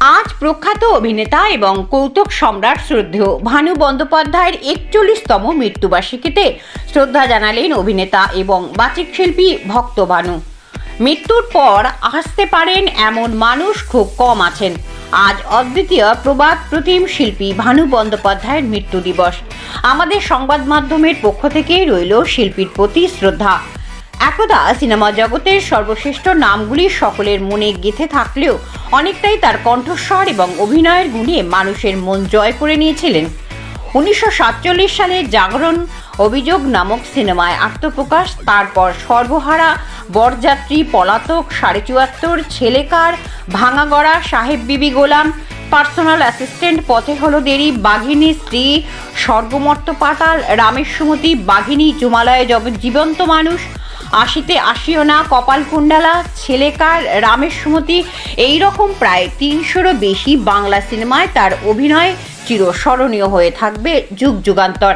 আজ প্রখ্যাত অভিনেতা এবং কৌতুক সম্রাট শ্রদ্ধেয় ভানু বন্দ্যোপাধ্যায়ের একচল্লিশতম মৃত্যুবার্ষিকীতে শ্রদ্ধা জানালেন অভিনেতা এবং বাচিক শিল্পী ভক্ত ভানু। মৃত্যুর পর আসতে পারেন এমন মানুষ খুব কম আছেন। আজ অদ্বিতীয় প্রবাদ প্রতিম শিল্পী ভানু বন্দ্যোপাধ্যায়ের মৃত্যু দিবস। আমাদের সংবাদ মাধ্যমের পক্ষ থেকে রইল শিল্পীর প্রতি শ্রদ্ধা। একদা সিনেমা জগতের সর্বশ্রেষ্ঠ নামগুলি সকলের মনে গেঁথে থাকলেও অনেকটাই তার কণ্ঠস্বর এবং অভিনয়ের গুণে মানুষের মন জয় করে নিয়েছিলেন। উনিশশো সাতচল্লিশ সালে জাগরণ অভিযোগ নামক সিনেমায় আত্মপ্রকাশ, তারপর সর্বহারা বরযাত্রী পলাতক সাড়ে চুয়াত্তর, ছেলেকার ভাঙাগড়া সাহেব বিবি গোলাম, পার্সোনাল অ্যাসিস্ট্যান্ট পথে হলো দেরি, বাঘিনী স্ত্রী স্বর্গমর্ত পাতাল রামের সুমতি বাঘিনী জুমালয়ে জব জীবন্ত মানুষ আশিতে আসিও না কপাল কুণ্ডালা ছেলেকার রামের সুমতি এই রকম প্রায় তিনশোরও বেশি বাংলা সিনেমায় তার অভিনয় চিরস্মরণীয় হয়ে থাকবে যুগ যুগান্তর।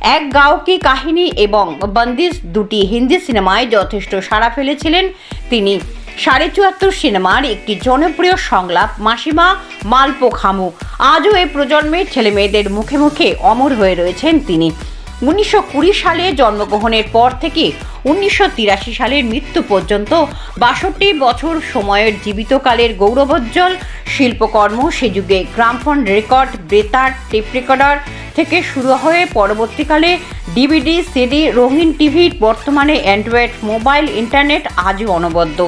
এক গাঁও কি কাহিনী এবং বন্দিশ দুটি হিন্দি সিনেমায় যথেষ্ট সাড়া ফেলেছিলেন তিনি। সাড়ে চুয়াত্তর সিনেমার একটি জনপ্রিয় সংলাপ, মাসিমা মালপো খামু আজও এই প্রজন্মের ছেলেমেয়েদের মুখে মুখে অমর হয়ে রয়েছেন তিনি। উনিশশো কুড়ি সালে জন্মগ্রহণের পর থেকে উনিশশো তিরাশি সালের মৃত্যু পর্যন্ত বাষট্টি বছর সময়ের জীবিতকালের গৌরবোজ্জ্বল শিল্পকর্ম সে যুগে গ্রামফোন রেকর্ড, বেতার, টেপ রেকর্ডার থেকে শুরু হয়ে পরবর্তীকালে ডিভিডি, সিডি, রঙিন টিভি, বর্তমানে অ্যান্ড্রয়েড মোবাইল, ইন্টারনেট আজও অনবদ্য।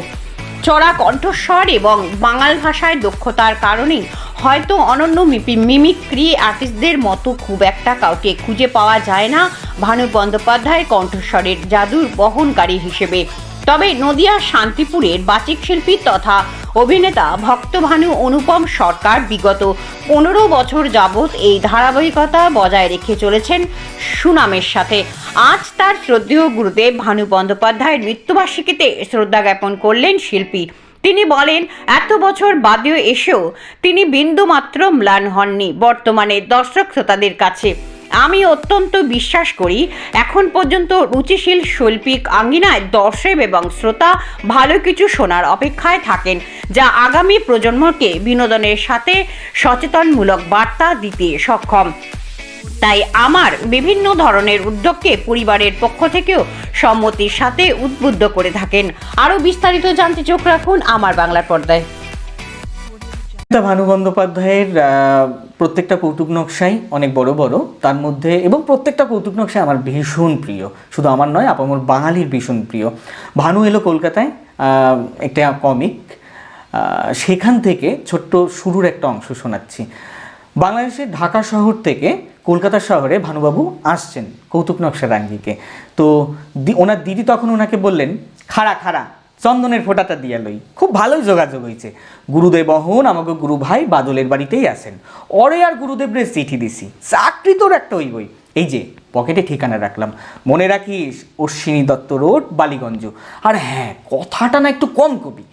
চড়া কণ্ঠস্বর এবং বাঙাল ভাষায় দক্ষতার কারণেই হয়তো অনন্য মিমিক্রি আর্টিস্টদের মতো খুব একটা কাউকে খুঁজে পাওয়া যায় না ভানু বন্দ্যোপাধ্যায় কণ্ঠস্বরের জাদুর বহনকারী হিসেবে। তবে নদিয়ার শান্তিপুরের বাচিক শিল্পী তথা অভিনেতা ভক্তভানু অনুপম সরকার বিগত পনেরো বছর যাবৎ এই ধারাবাহিকতা বজায় রেখে চলেছেন সুনামের সাথে। আজ তার শ্রদ্ধেয় গুরুদেব ভানু বন্দ্যোপাধ্যায়ের মৃত্যুবার্ষিকীতে শ্রদ্ধা জ্ঞাপন করলেন শিল্পী। তিনি বলেন, এত বছর বাদেও এসেও তিনি বিন্দুমাত্র ম্লান হননি বর্তমানে দর্শক শ্রোতাদের কাছে। আমি অত্যন্ত বিশ্বাস করি, এখন পর্যন্ত রুচিশীল শৈল্পিক আঙ্গিনায় দর্শক এবং শ্রোতা ভালো কিছু শোনার অপেক্ষায় থাকেন, যা আগামী প্রজন্মকে বিনোদনের সাথে সচেতনমূলক বার্তা দিতে সক্ষম। তাই আমার বিভিন্ন ধরনের উদ্যোগকে পরিবারের পক্ষ থেকেও সম্মতির সাথে উদ্বুদ্ধ করে থাকেন। আরও বিস্তারিত জানতে চোখ রাখুন আমার বাংলার পর্দায়। ভানু বন্দ্যোপাধ্যায়ের প্রত্যেকটা কৌতুক নকশাই অনেক বড় বড়। তার মধ্যে এবং প্রত্যেকটা কৌতুক নকশাই আমার ভীষণ প্রিয়। শুধু আমার নয় আপামর বাঙালির ভীষণ প্রিয়। ভানু এলো কলকাতায় একটা কমিক সেখান থেকে ছোট্ট শুরুর একটা অংশ শোনাচ্ছি। বাংলাদেশের ঢাকা শহর থেকে কলকাতা শহরে ভানুবাবু আসছেন কৌতুক নকশার আঙ্গিকে তো ওনার দিদি তখন ওনাকে বললেন, খাড়া খাড়া, চন্দনের ফোঁটাটা দিয়া লই। খুব ভালোই যোগাযোগ হয়েছে গুরুদেব অহন আমাকে গুরু ভাই বাদলের বাড়িতেই আসেন অরে আর গুরুদেবরে চিঠি দিছি। চাকরি তোর একটা ওই বই এই যে, পকেটে ঠিকানা রাখলাম। মনে রাখিস, অশ্বিনী দত্ত রোড, বালিগঞ্জ। আর হ্যাঁ কথাটা না একটু কম কবি।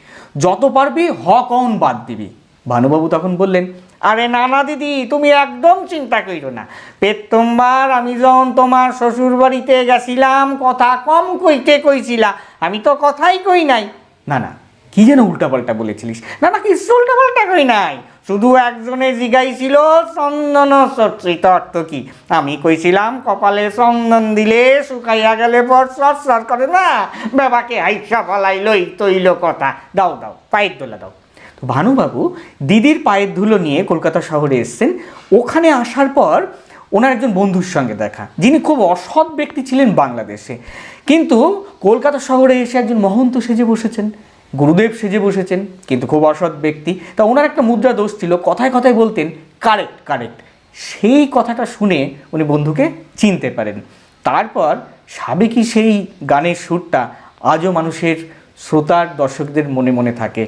যত পারবি হ কন বাদ দিবি। ভানুবাবু তখন বললেন আরে না না দিদি, তুমি একদম চিন্তা কইরো না। পেত্তম্বার আমি যখন তোমার শ্বশুর বাড়িতে গেছিলাম, কথা কম কইতে কইছিলা। আমি তো কথাই কই নাই। না না কি যেন উল্টাপাল্টা বলেছিলিস। না না কিছু উল্টাপাল্টা কই নাই। শুধু একজনে জিগাইছিল, চন্দন সচ্চিত অর্থ কি? আমি কইছিলাম, কপালে চন্দন দিলে শুকাইয়া গেলে পর সর করে না। বাবাকে হাইসা ফলাই লই তৈল কথা। দাও দাও, পায়ের দোলা দাও। ভানুবাবু দিদির পায়ের ধুলো নিয়ে কলকাতা শহরে এসছেন। ওখানে আসার পর ওনার একজন বন্ধুর সঙ্গে দেখা, যিনি খুব অসৎ ব্যক্তি ছিলেন বাংলাদেশে। কিন্তু কলকাতা শহরে এসে একজন মহন্ত সেজে বসেছেন, গুরুদেব সেজে বসেছেন, কিন্তু খুব অসৎ ব্যক্তি। তা ওনার একটা মুদ্রা দোষ ছিল, কথায় কথায় বলতেন, কারেক্ট কারেক্ট। সেই কথাটা শুনে উনি বন্ধুকে চিনতে পারেন। তারপর সাবেকি সেই গানের সুরটা আজও মানুষের শ্রোতার, দর্শকদের মনে মনে থাকে।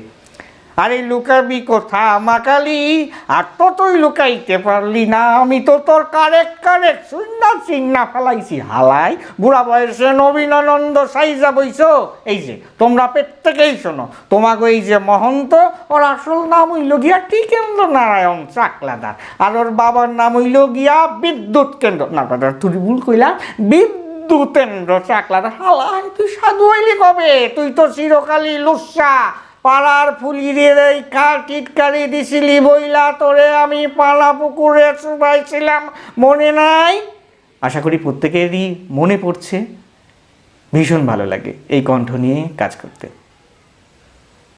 আরে লুকাবি কোথা মাকালি আর তো তুই লুকাইতে পারলি না। আমি তো তোর কারেক্ট কারেক্ট সুন্দর চিন্না ফেলাইছি। হালাই, বুড়া বয়সে নবীনানন্দ সাইজা বইছ। এই যে, তোমরা প্রত্যেকেই শোনো। তোমাকে এই যে মহন্ত, ওর আসল নাম হইল গিয়া টিকেন্দ্র নারায়ণ চাকলাদার। আর ওর বাবার নাম হইল গিয়া বিদ্যুৎ কেন্দ্র। না দাদা তুই ভুল কইলা। বিদ্যুতেন্দ্র চাকলাদার। হালাই, তুই সাধু হইলি কবে? তুই তো চিরকালই লুসা পাড়ার ফুলিরে এই কার টিটকারি দিছিলি বইলা তোরে? আমি পালা পুকুরে চুবাইছিলাম মনে নাই? আশা করি প্রত্যেকেরই মনে পড়ছে। ভীষণ ভালো লাগে এই কণ্ঠ নিয়ে কাজ করতে।